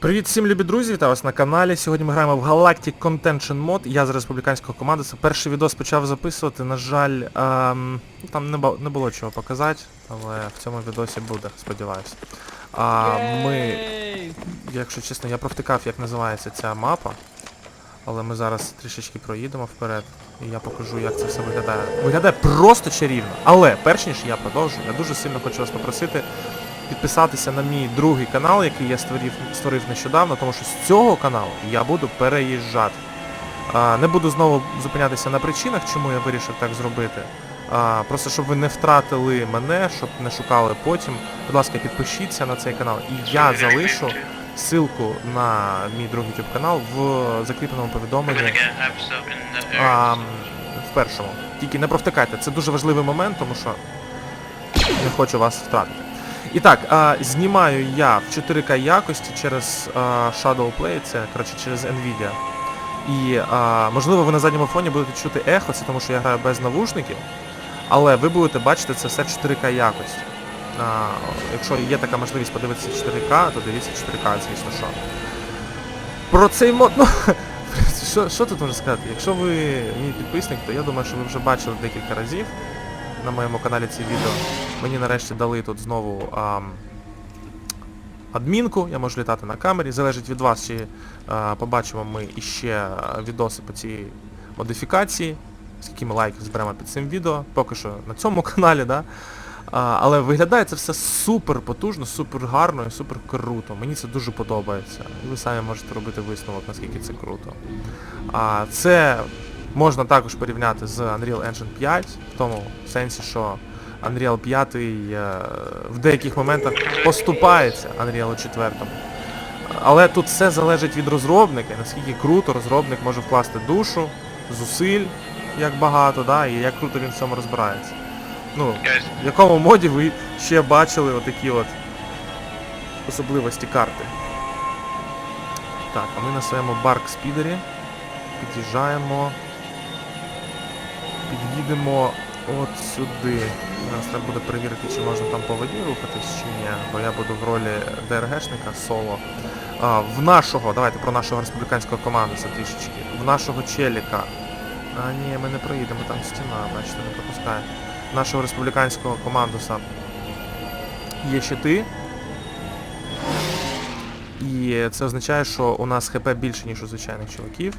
Привіт всім любі друзі, вітаю вас на каналі. Сьогодні ми граємо в Galactic Contention Mod. Я з республіканського командуса. Перший відос почав записувати, на жаль, ем, там не, не було чого показати, але в цьому відосі буде, сподіваюся. А, ми, якщо чесно, я провтикав, як називається ця мапа. Але ми зараз трішечки проїдемо вперед, і я покажу, як це все виглядає. Виглядає просто чарівно. Але перш ніж я продовжу, я дуже сильно хочу вас попросити підписатися на мій другий канал, який я створив, створив нещодавно, тому що з цього каналу я буду переїжджати. Не буду знову зупинятися на причинах, чому я вирішив так зробити. Просто щоб ви не втратили мене, щоб не шукали потім. Будь ласка, підпишіться на цей канал. І я залишу ссылку на мій другий YouTube канал в закріпленому повідомленні. А, в першому. Тільки не провтикайте, це дуже важливий момент, тому що не хочу вас втратити. І так, а, знімаю я в 4К якості через а, Shadow Play, це коротше через Nvidia. І а, можливо ви на задньому фоні будете чути ехо, це тому що я граю без навушників, але ви будете бачити це все в 4К якості. А, якщо є така можливість подивитися 4К, то дивіться 4К, звісно що. Про цей мод, ну, що, що тут можна сказати? Якщо ви мій підписник, то я думаю, що ви вже бачили декілька разів на моєму каналі ці відео. Мені нарешті дали тут знову ам, адмінку, я можу літати на камері. Залежить від вас, чи а, побачимо ми іще відоси по цій модифікації, скільки ми лайків зберемо під цим відео, поки що на цьому каналі, да? А, але виглядає це все супер потужно, супер гарно і супер круто. Мені це дуже подобається. І ви самі можете робити висновок, наскільки це круто. А, це можна також порівняти з Unreal Engine 5, в тому сенсі, що Unreal 5 е, в деяких моментах поступається Unreal 4. Але тут все залежить від розробника, наскільки круто розробник може вкласти душу, зусиль, як багато, да, і як круто він в цьому розбирається. Ну, в якому моді ви ще бачили отакі от особливості карти. Так, а ми на своєму барк спідері під'їжджаємо. Під'їдемо от сюди. Зараз треба буде перевірити, чи можна там по воді рухатись, чи ні, бо я буду в ролі ДРГшника соло. А, в нашого, давайте про нашого республіканського командуса трішечки. В нашого челіка. А ні, ми не проїдемо, там стіна, бачите, не пропускає. Нашого республіканського командуса є щити. І це означає, що у нас ХП більше, ніж у звичайних чуваків.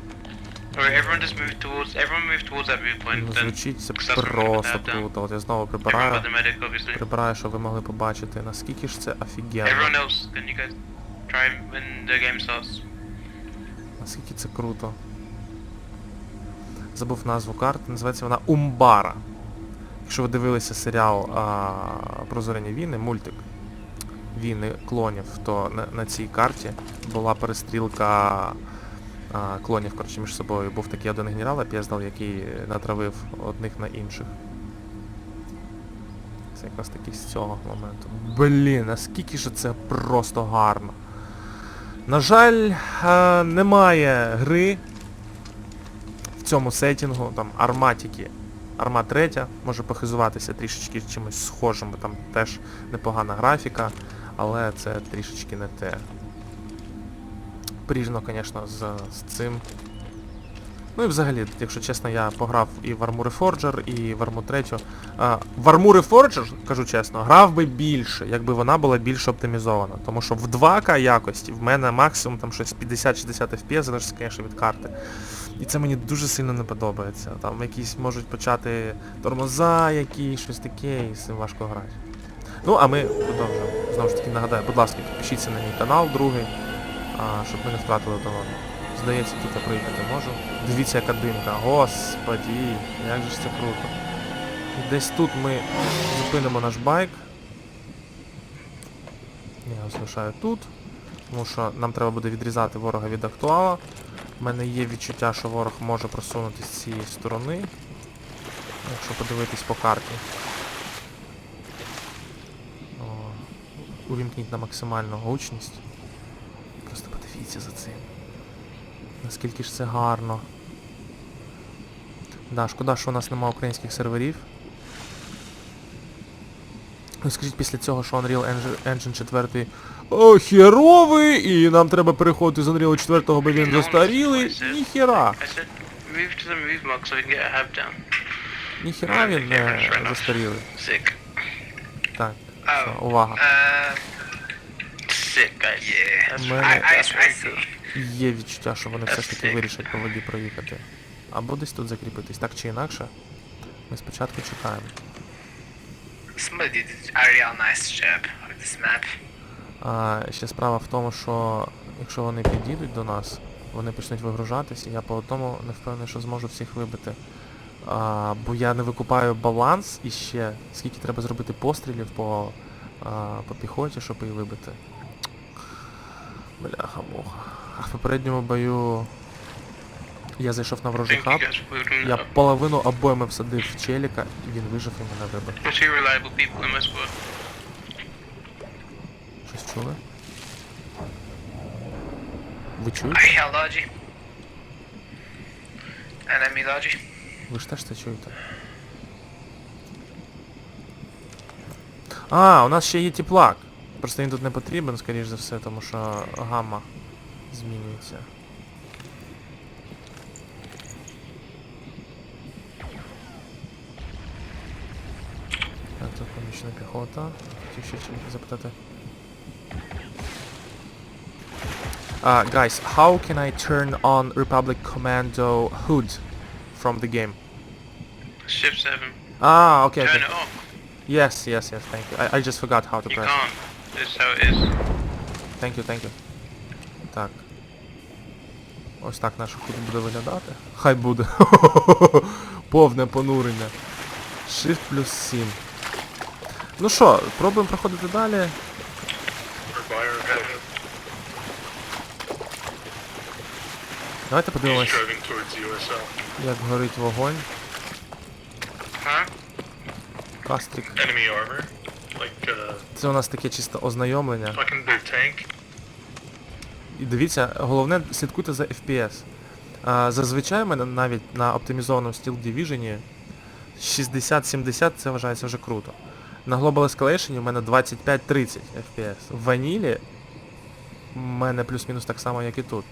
Alright, everyone just move towards, everyone move towards that viewpoint. Ну, Then Звучить це that's what we're gonna просто have круто. От я знову everyone прибираю. the medic, obviously. Прибираю, щоб ви могли побачити, наскільки ж це офігенно. Everyone else, can you guys try when the game starts? Наскільки це круто. Забув назву карти, називається вона Умбара. Якщо ви дивилися серіал а, про зоряні війни, мультик Війни клонів, то на, на цій карті була перестрілка а, клонів коротше, між собою. Був такий один генерал Ап'єздал, який натравив одних на інших. Це якраз таки з цього моменту. Блін, наскільки ж це просто гарно. На жаль, е, немає гри в цьому сетінгу, там арма тільки. Арма 3 може похизуватися трішечки чимось схожим, бо там теж непогана графіка, але це трішечки не те. Порівняно, звісно, з, з цим. Ну і взагалі, якщо чесно, я пограв і в Armored Forger, і в Armored 3. А, в Armored Forger, кажу чесно, грав би більше, якби вона була більш оптимізована. Тому що в 2К якості в мене максимум там щось 50-60 FPS, залежить, звісно, від карти. І це мені дуже сильно не подобається. Там якісь можуть почати тормоза, які, щось таке, і з цим важко грати. Ну, а ми продовжуємо. Знову ж таки нагадаю, будь ласка, підпишіться на мій канал другий, щоб ми не втратили того. Здається, тут я проїхати можу. Дивіться, яка димка. Господі, як же ж це круто. Десь тут ми зупинимо наш байк. Я його залишаю тут. Тому що нам треба буде відрізати ворога від актуала. У мене є відчуття, що ворог може просунутися з цієї сторони. Якщо подивитись по карті. Увімкніть на максимальну гучність. Просто подивіться за цим. Наскільки ж це гарно. Да, шкода, що у нас нема українських серверів. Ну скажіть після цього, що Unreal Engine- Engine 4 О, херовий, і нам треба переходити з Unreal 4, бо він застарілий. Ніхера. Get a hab down. Ніхера він не застарілий. Так, все, увага. Sick, guys. Yeah. That's, I, I, that's I see. Є відчуття, що вони все ж таки вирішать по воді проїхати. Або десь тут закріпитись, так чи інакше. Ми спочатку чекаємо. Somebody did a real nice job with this map. А ще справа в тому, що якщо вони підійдуть до нас, вони почнуть вигружатися, я по одному не впевнений, що зможу всіх вибити. А, бо я не викупаю баланс і ще скільки треба зробити пострілів по, а, по піхоті, щоб її вибити. Бляха муха. А в попередньому бою я зайшов на ворожий хаб, я половину обойми всадив в челіка, і він вижив і мене вибив. Щось чули? Ви чуєте? Ви ж теж це чуєте? А, у нас ще є теплак. Просто він тут не потрібен, скоріш за все, тому що гамма змінюється. Так, тут помічна піхота. Хотів ще чоловіка запитати. Uh, guys, how can I turn on Republic Commando HUD from the game? Shift 7. Ah, okay, Turn okay. it off. Yes, yes, yes, thank you. I, I just forgot how to You press. can't. Is how it is. Thank you, thank you. Так. Ось так наш худ буде виглядати. Хай буде. Повне понурення. Shift плюс 7. Ну що, пробуємо проходити далі. Давайте подивимось, як горить вогонь. Кастрик. Enemy armor, like uh, Це у нас таке чисто ознайомлення. fucking their tank. І дивіться, головне слідкуйте за FPS. А, зазвичай мене навіть на оптимізованому Steel Division 60-70 це вважається вже круто. На Global Escalation у мене 25-30 FPS. В ванілі в мене плюс-мінус так само, як і тут.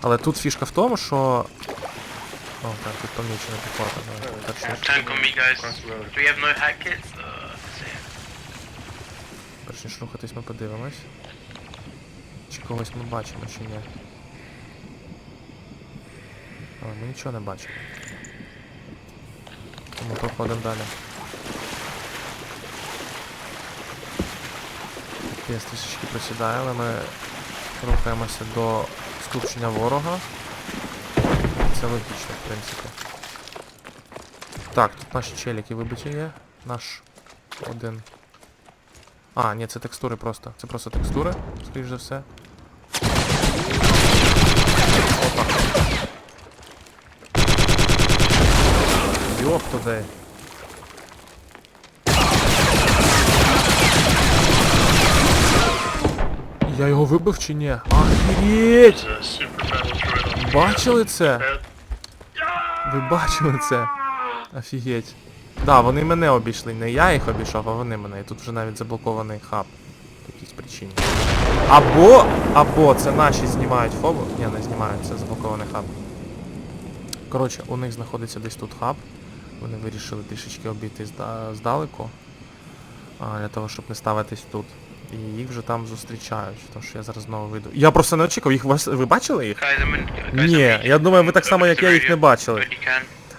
Але тут фішка в тому, що... О, так, тут помічена піхота. Tank on me, guys. Do we have no hack kits? Ніж рухатись, ми подивимось. Чи когось ми бачимо, чи ні. Але ми нічого не бачимо. Тому проходимо далі. FPS трішечки просідає, але ми рухаємося до скупчення ворога. Це логічно, в принципі. Так, тут наші челіки вибиті є. Наш один. А, ні, це текстури просто. Це просто текстури, скоріш за все. Опа. Йоп туди. Я його вибив чи ні? Охереть! Бачили це? Ви бачили це? Офігеть. Да, вони мене обійшли, не я їх обійшов, а вони мене. І тут вже навіть заблокований хаб. По якійсь причині. Або, або це наші знімають фобу. Ні, не знімають, це заблокований хаб. Коротше, у них знаходиться десь тут хаб. Вони вирішили трішечки обійти здалеку. Для того, щоб не ставитись тут. І їх вже там зустрічають, тому що я зараз знову вийду. Я просто не очікував, їх вас- ви бачили їх? Ні, я думаю, ви так само, як я, їх не бачили.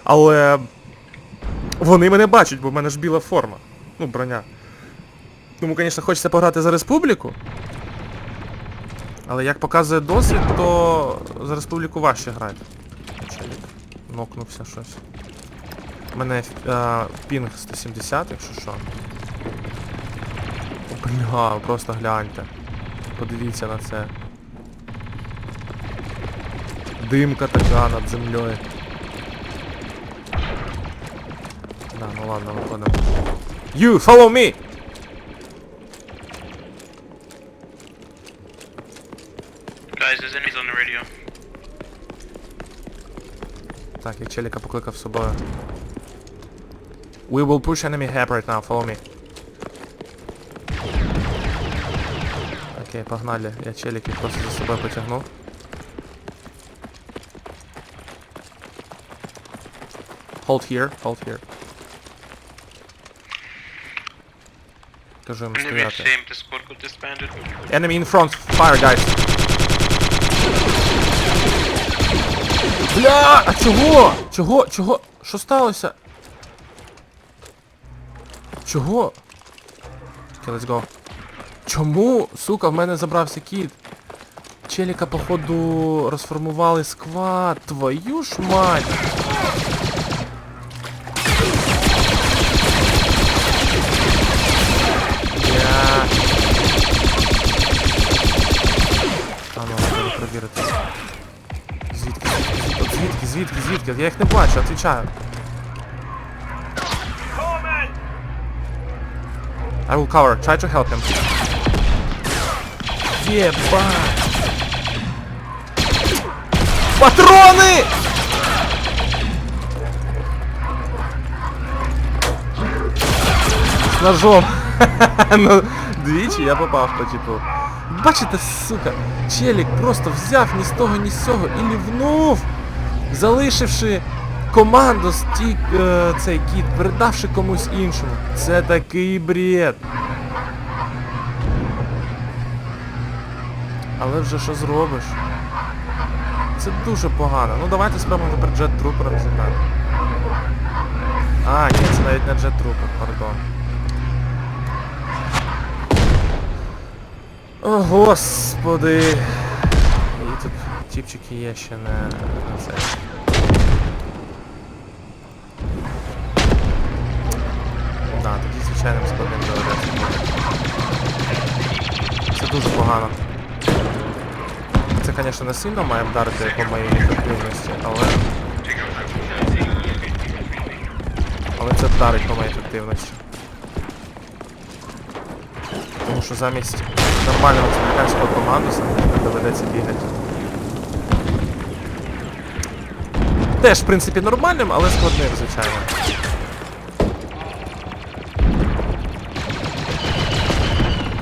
Але вони мене бачать, бо в мене ж біла форма. Ну, броня. Тому, звісно, хочеться пограти за республіку. Але як показує досвід, то за республіку важче грати. Нокнувся щось. У мене е, пінг 170, якщо що. Бля, просто гляньте. Подивіться на це. Димка така над землею. Да, ну ладно, виходимо. You, follow me! Guys, there's enemies on the radio. Так, я челіка покликав з собою. We will push enemy hab right now, follow me. Окей, погнали. Я челіків просто за собою потягну. Hold here, hold here. Кажу їм стояти. Enemy in front, fire, guys. Бля! А чого? Чого? Чого? Що сталося? Чого? Окей, let's go. Чому? Сука, в мене забрався кіт. Челіка, походу, розформували сквад. Твою ж мать! звідки, звідки, звідки? Я їх не бачу, отвечаю. I will cover. Try to help him. Єбать! Патрони! З ножом. ну, двічі я попав по типу. Бачите, сука, челік просто взяв ні з того, ні з цього і лівнув, Залишивши команду стік е, цей кіт, передавши комусь іншому. Це такий бред. Але вже що зробиш? Це дуже погано. Ну давайте спробуємо тепер джет трупером зіграти. А, ні, це навіть не джет трупер, пардон. О, господи. Тіпчики є ще не це. Да, тоді звичайним складним доведеться. Це дуже погано. Це, звісно, не сильно має вдарити по моїй ефективності, але... Але це вдарить по моїй ефективності. Тому що замість нормального американського командуса мені доведеться бігати. Теж, в принципі, нормальним, але складним, звичайно.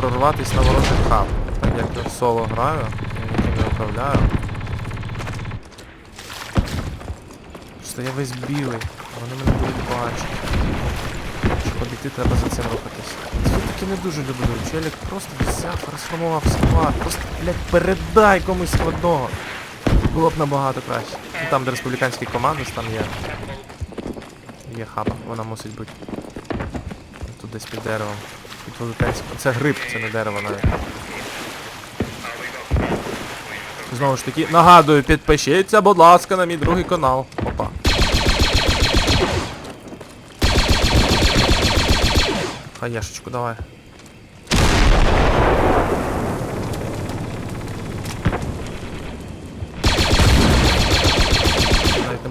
Прорватись на ворожий хаб. Так як я в соло граю, я ніким не управляю. Просто я весь білий, вони мене будуть бачити. Щоб обійти, треба за цим рухатись. Це таки не дуже люблю. Челік просто взяв, розформував склад. Просто, блядь, передай комусь складного. Було б набагато краще. Ну, там, де республіканський командос, там є. Є хаба, вона мусить бути. Тут десь під деревом. Під великанським. Це гриб, це не дерево навіть. Знову ж таки, нагадую, підпишіться, будь ласка, на мій другий канал. Опа. Хаєшечку, давай.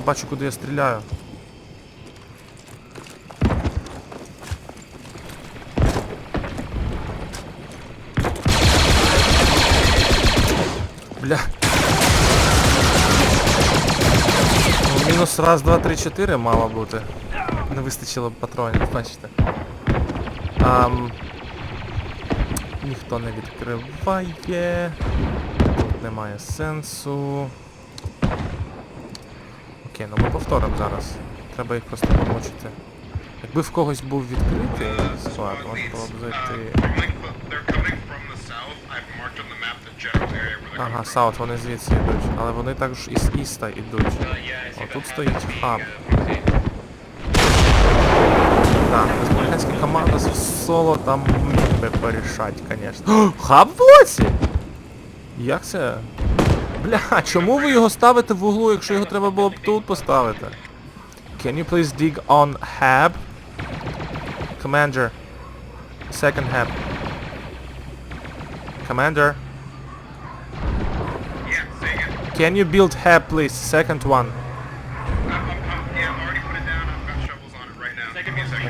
Бачу, куди я стріляю. Бля. Ну, мінус раз, два, три, чотири мало бути. Не вистачило патронів, бачите. Ам... Ніхто не відкриває. Тут немає сенсу. Окей, ну ми повторимо зараз. Треба їх просто помучити. Якби в когось був відкритий склад, можна було б зайти. Ага, саут, вони звідси йдуть. Але вони також із іста йдуть. О, тут стоїть хаб. Так, республіканська команда з соло там міг би порішати, звісно. Хаб в блоці? Як це? Бля, чому ви його ставите в углу, якщо його треба було б тут поставити? Can you please dig on hab? Commander. Second hab. Commander. Can you build hab please? Second one.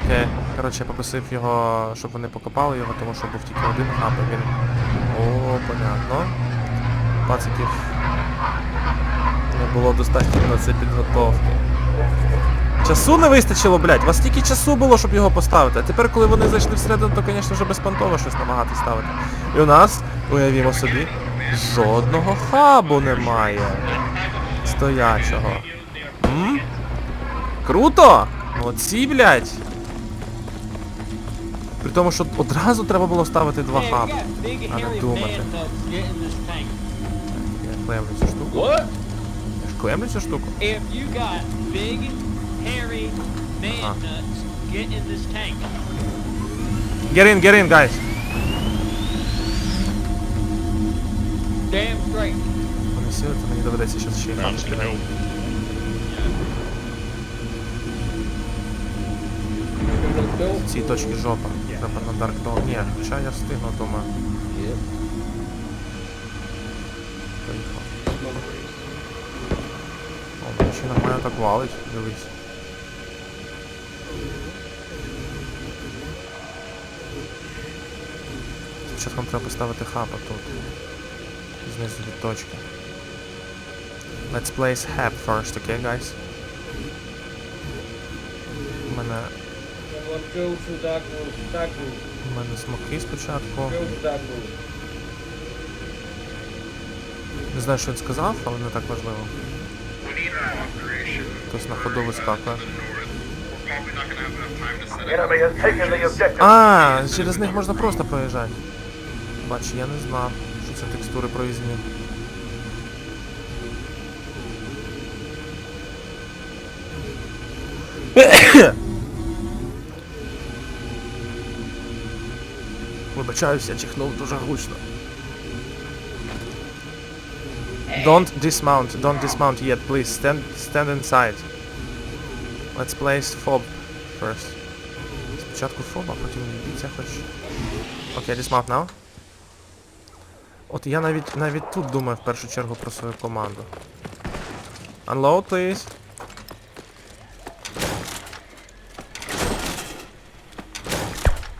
Окей. Коротше, я попросив його, щоб вони покопали його, тому що був тільки один хаб, він... О, понятно. Пациків не було достатньо на це підготовки. Часу не вистачило, блядь, у вас стільки часу було, щоб його поставити. А тепер, коли вони зайшли всередину, то, звісно вже безпонтово щось намагатись ставити. І у нас Уявімо собі. Жодного хабу немає. Стоячого. М? Круто! Молодці, блядь! При тому, що одразу треба було ставити два хаби. А не думати. man nuts getting this tank. Я клемлю цю штуку. What? Я ж клемлю цю штуку. If you got big, hairy man Huh. nuts, get in this tank. Get in, get in, guys! Damn straight. Вони сіли, то мені доведеться зараз ще й хаб кидати. В цій точці жопа. Треба на Dark Dawn. Ні, хоча я встигну, думаю. Нормально так валить, дивись. Спочатку нам треба поставити хаба тут. Знизу від точки. Let's place hab first, okay, guys? У мене, у мене смоки спочатку. Не знаю, що він сказав, але не так важливо. Хтось на ходу вискакує. А, через них можна просто проїжджати. Бач, я не знав, що це текстури проїзні. Вибачаюся, чихнув дуже гучно. Don't dismount, don't dismount yet, please. Stand stand inside. Let's place fob first. Спочатку фоба, потім бійця хоч. Окей, dismount now. От я навіть навіть тут думаю в першу чергу про свою команду. Unload, please.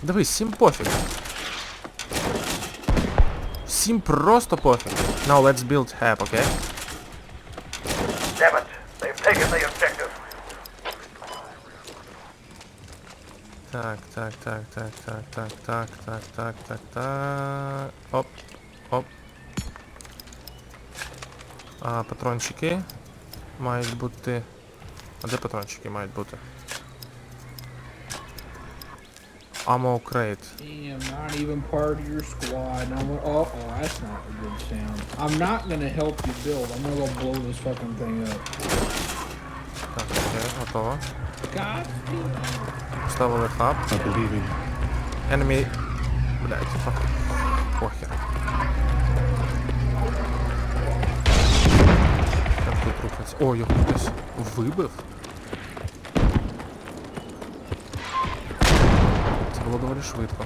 Дивись, всім пофіг. Всім просто пофіг. Now let's build hab, окей? Objective. Так, так, так, так, так, так, так, так, так, так, так. Оп, оп. А, патрончики мають бути. А де патрончики мають бути? Ammo crate. Damn, not even part of your squad. And I'm gonna, oh, oh, that's not a good sound. I'm not gonna help you build. I'm gonna go blow this fucking thing up. Так, окей, готово. God, Поставили хаб. Enemy. Блять, типа. Похер. Там тут рухаться. О, його хтось вибив. Було доволі швидко.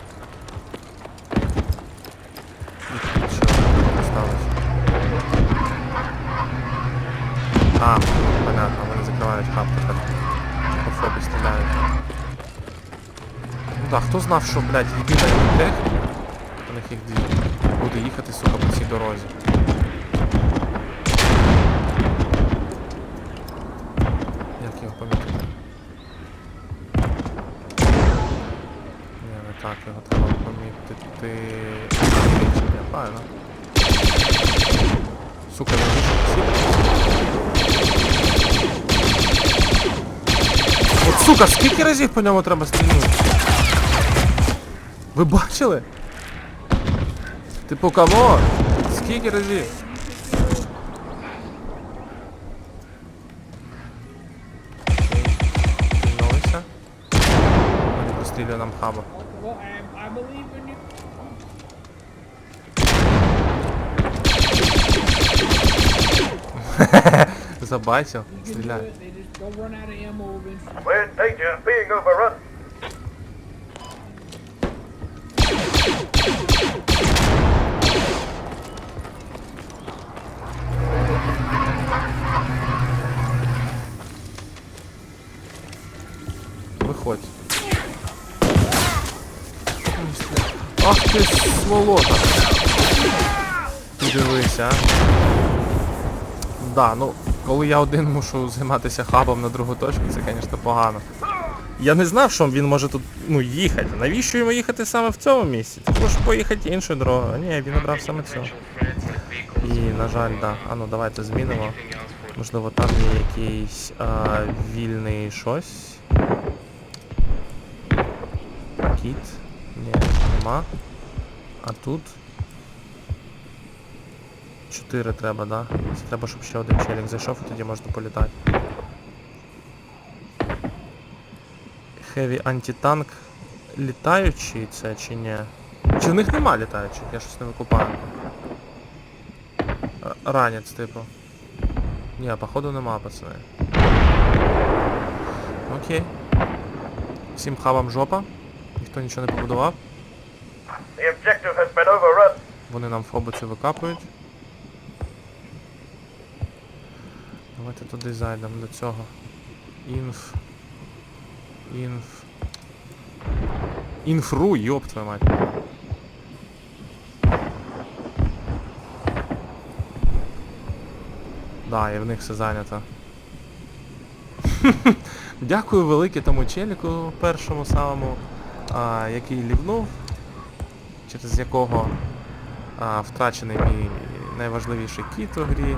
А, понятно, вони закривають хаб тепер. По фобі стріляють. Ну так, хто знав, що, блядь, єдина їх у них їх дві, буде їхати, сука, по цій дорозі. Як його помітити? Ні, не так, його треба помітити. Правильно. Сука, не От сука, скільки разів по ньому треба стрільнути? Ви бачили? Типу кого? Скільки разів? Стрільнулися. Нам хаба. Well, I, believe in you. Забасил, стреляй. We're of being overrun. Сволота. Ти а. Да, ну, коли я один мушу займатися хабом на другу точку, це, звісно, погано. Я не знав, що він може тут ну, їхати. Навіщо йому їхати саме в цьому місці? Ти можеш поїхати іншою дорогою. Ні, він обрав саме цю. І, на жаль, да. А ну давайте змінимо. Можливо, там є якийсь а, вільний щось. Кіт. Ні, нема. А тут. Чотири треба, да? Це треба, щоб ще один челік зайшов і тоді можна політати. Heavy антитанк літаючий це чи ні? Чи в них нема літаючих? Я щось не викупаю. Р- Ранець, типу. Ні, походу нема, пацани. Окей. Всім хабам жопа. Ніхто нічого не побудував. Objective has been overrun. Вони нам фобу цю викапують. Давайте туди зайдемо до цього. Інф. Інф. Інфру, йоп твою мать. Да, і в них все зайнято. Дякую велике тому челіку першому самому, а, який лівнув, через якого а, втрачений мій найважливіший кіт у грі.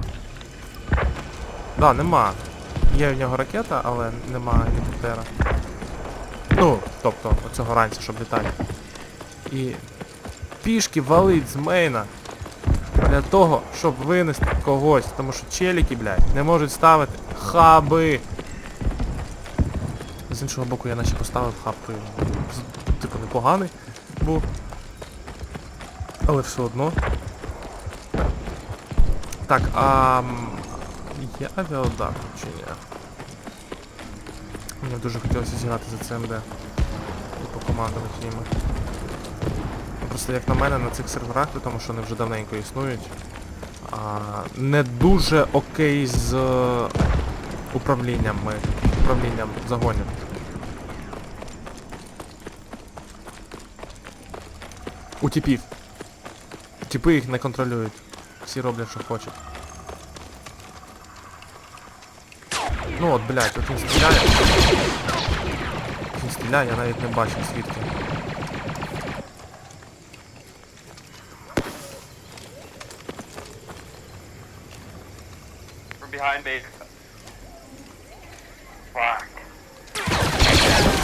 Да, нема. Є в нього ракета, але нема гелікоптера. Ну, тобто, оцього ранця, щоб літати. І пішки валить з мейна для того, щоб винести когось. Тому що челіки, блядь, не можуть ставити хаби. З іншого боку, я наче поставив хаб, типу, непоганий був. Але все одно. Так, а є авіаудар чи ні? Мені дуже хотілося зіграти за ЦМД і покомандувати ними. Ну, Просто як на мене на цих серверах, тому що вони вже давненько існують, а, не дуже окей з е, управлінням ми, управлінням загонів. У типів. Типи їх не контролюють. Всі роблять, що хочуть. Ну от, блядь, от він стріляє. Він стріляє, я навіть не бачу звідки. We're behind base.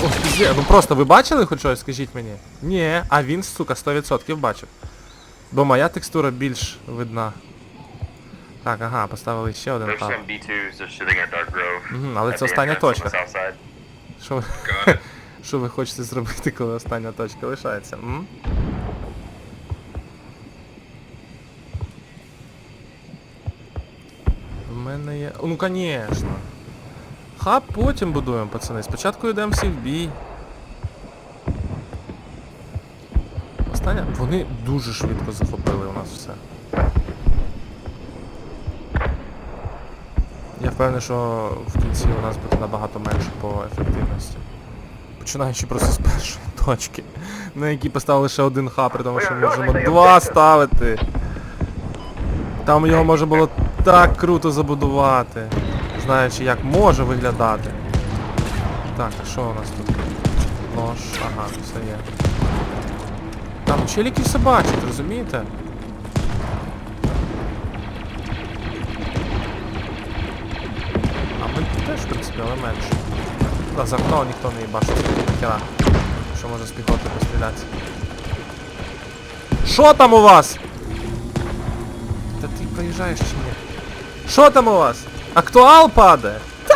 Ох, пізде, ну просто ви бачили хоч щось, скажіть мені? Ні, а він, сука, 100% бачив. Бо моя текстура більш видна. Так, ага, поставили ще один There's хаб. some B2s just shooting at Dark Grove. Мгм, але це остання точка. Що ви, що ви хочете зробити, коли остання точка лишається? М? В мене є. Ну конечно. Хаб потім будуємо, пацани. Спочатку йдемо всі в бій. Остання. Вони дуже швидко захопили у нас все. Я впевнений, що в кінці у нас буде набагато менше по ефективності. Починаючи просто з першої точки, на якій поставили лише один хаб, при тому що ми можемо два ставити. Там його можна було так круто забудувати, знаючи як може виглядати. Так, а що у нас тут? Нож, ага, все є. Там челіки все бачать, розумієте? А ми теж, в принципі, але менше. Да, за окно ніхто не їбашить хера. Що може з піхоти пострілятися. Що там у вас? Та ти проїжджаєш чи ні? Що там у вас? Актуал падає? Та!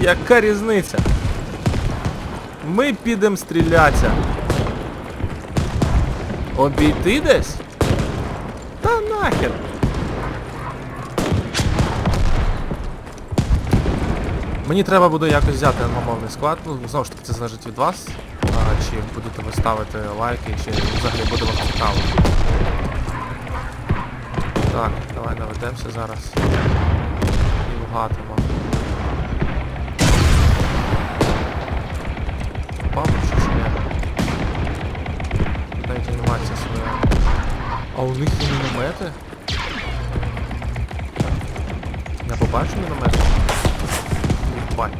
Яка різниця? Ми підемо стрілятися. Обійти десь? Та нахер. Мені треба буде якось взяти англомовний склад. Ну, знову ж таки, це залежить від вас. А, чи будете ви ставити лайки, чи взагалі буде вам цікаво. Так, давай наведемося зараз. І вгатимо. анімація своя. А у них є міномети? Я побачу міномети? Бать.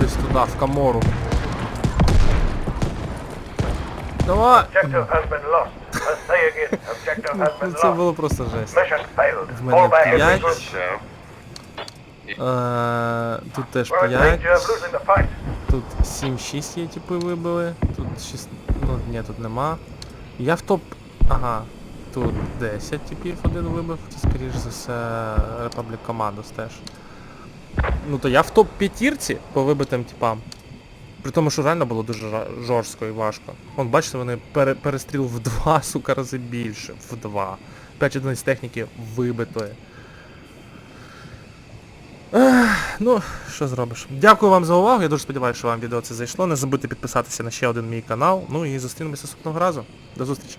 Десь туда, в камору. Давай! Це було просто жесть. В мене 5. Е, тут теж по Тут 7-6 є типу вибили. Тут 6... Ну, ні, тут нема. Я в топ... Ага. Тут 10 типів один вибив. Це, скоріш за все, Republic Commandos теж. Ну то я в топ п'ятірці по вибитим типам. При тому, що реально було дуже жорстко і важко. Вон, бачите, вони пере перестріл в два, сука, рази більше. В два. 5 одиниць техніки вибитої. Ну, що зробиш. Дякую вам за увагу. Я дуже сподіваюся, що вам відео це зайшло. Не забудьте підписатися на ще один мій канал. Ну і зустрінемося наступного разу. До зустрічі.